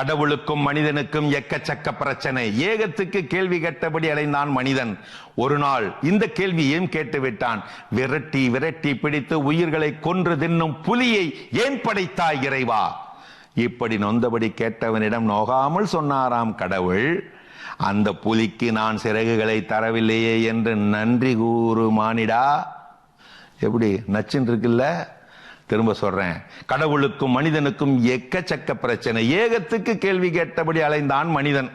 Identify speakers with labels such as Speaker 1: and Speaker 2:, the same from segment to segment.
Speaker 1: கடவுளுக்கும் மனிதனுக்கும் எக்கச்சக்க பிரச்சனை. ஏகத்துக்கு கேள்வி கேட்டபடி அலைந்தான் மனிதன். ஒரு நாள் இந்த கேள்வியையும் கேட்டுவிட்டான்? விரட்டி விரட்டி பிடித்து உயிர்களை கொன்று தின்னும் புலியை ஏன் படைத்தாய் இறைவா? இப்படி நொந்தபடி கேட்டவனிடம் நோகாமல் சொன்னாராம் கடவுள் அந்த புலிக்கு நான் சிறகுகளை தரவில்லையே என்று நன்றி கூறு மானிடா எப்படி நச்சுன்னு இருக்குல்ல? திரும்ப சொல்றேன். கடவுளுக்கும் மனிதனுக்கும் எக்கச்சக்க பிரச்சனை. ஏகத்துக்கு கேள்வி கேட்டபடி அலைந்தான் மனிதன்.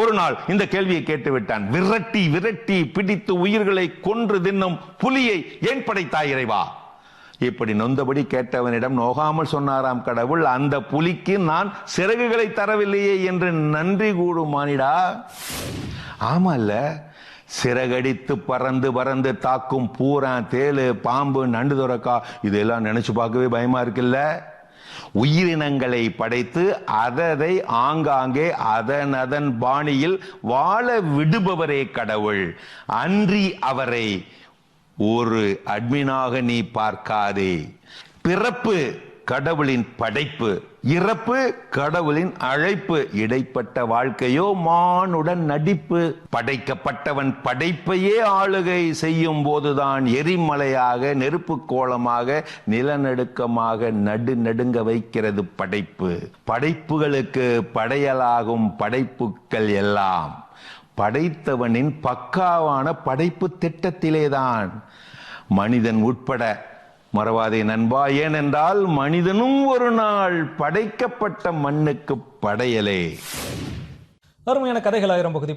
Speaker 1: ஒரு நாள் இந்த கேள்வியை கேட்டு விட்டான் விரட்டி விரட்டி பிடித்து உயிர்களை கொன்று தின்னும் புலியை ஏன் படைத்தாய் இறைவா? இப்படி நொந்தபடி கேட்டவனிடம் நோகாமல் சொன்னாராம் கடவுள் அந்த புலிக்கு நான் சிறகுகளை தரவில்லையே என்று நன்றி கூடுமானிடா ஆமால்ல சிறகடித்து பறந்து பறந்து தாக்கும் பூரான் தேளு பாம்பு நண்டு துறக்கா இதெல்லாம் நினைச்சு பார்க்கவே பயமா இருக்குல்ல? உயிரினங்களை படைத்து அததை ஆங்காங்கே அதன் அதன் பாணியில் வாழ விடுபவரே கடவுள். அன்றி அவரை ஒரு அட்மினாக நீ பார்க்காதே. பிறப்பு கடவுளின் படைப்பு இறப்பு கடவுளின் அழைப்பு இடைப்பட்ட வாழ்க்கையோ மானுடன் நடிப்பு. படைக்கப்பட்டவன் படைப்பையே ஆளுகை செய்யும் போதுதான் எரிமலையாக நெருப்பு கோலமாக நிலநடுக்கமாக நடு நடுங்க வைக்கிறது படைப்பு. படைப்புகளுக்கு படையலாகும் படைப்புக்கள் எல்லாம். படைத்தவனின் பக்காவான படைப்பு திட்டத்திலேதான். மனிதன் உட்பட மறவாதே நண்பா ஏனென்றால் மனிதனும் ஒரு நாள் படைக்கப்பட்ட மண்ணுக்கு படையலே.
Speaker 2: அருமையான கதைகள் ஆயிரம் பகுதி.